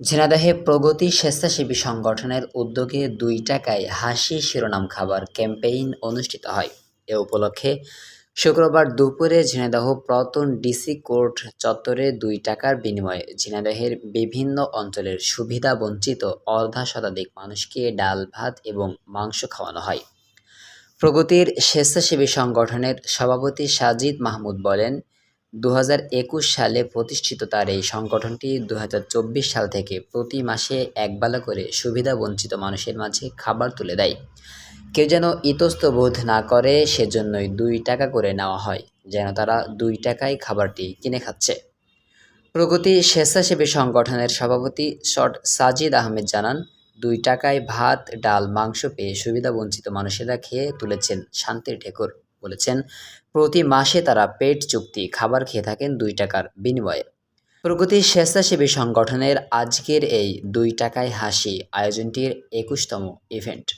ঝিনাইদহে প্রগতি স্বেচ্ছাসেবী সংগঠনের উদ্যোগে দুই টাকায় হাসি শিরোনাম খাবার ক্যাম্পেইন অনুষ্ঠিত হয়। এ উপলক্ষে শুক্রবার দুপুরে ঝিনাইদহ প্রতন ডিসি কোর্ট চত্বরে দুই টাকার বিনিময়ে ঝিনাইদহের বিভিন্ন অঞ্চলের সুবিধা বঞ্চিত অর্ধা শতাধিক মানুষকে ডাল, ভাত এবং মাংস খাওয়ানো হয়। প্রগতির স্বেচ্ছাসেবী সংগঠনের সভাপতি সাজিদ মাহমুদ বলেন দু হাজার একুশ সালে প্রতিষ্ঠিত তার এই সংগঠনটি দু হাজার চব্বিশ সাল থেকে প্রতি মাসে একবেলা করে সুবিধাবঞ্চিত মানুষের মাঝে খাবার তুলে দেয়। কেউ যেন ইতস্ত বোধ না করে, সেজন্যই দুই টাকা করে নেওয়া হয়, যেন তারা দুই টাকায় খাবারটি কিনে খাচ্ছে। প্রগতি স্বেচ্ছাসেবী সংগঠনের সভাপতি শট সাজিদ আহমেদ জানান, দুই টাকায় ভাত, ডাল, মাংস পেয়ে সুবিধাবঞ্চিত মানুষেরা খেয়ে তুলেছেন শান্তির ঢেকুর বলেছেন, প্রতি মাসে তারা পেট চুক্তি, খাবার খেয়ে থাকেন দুই টাকার বিনিময়ে। প্রগতি স্বেচ্ছাসেবী সংগঠনের আজকের এই দুই টাকায় হাসি আয়োজনটির একুশতম ইভেন্ট।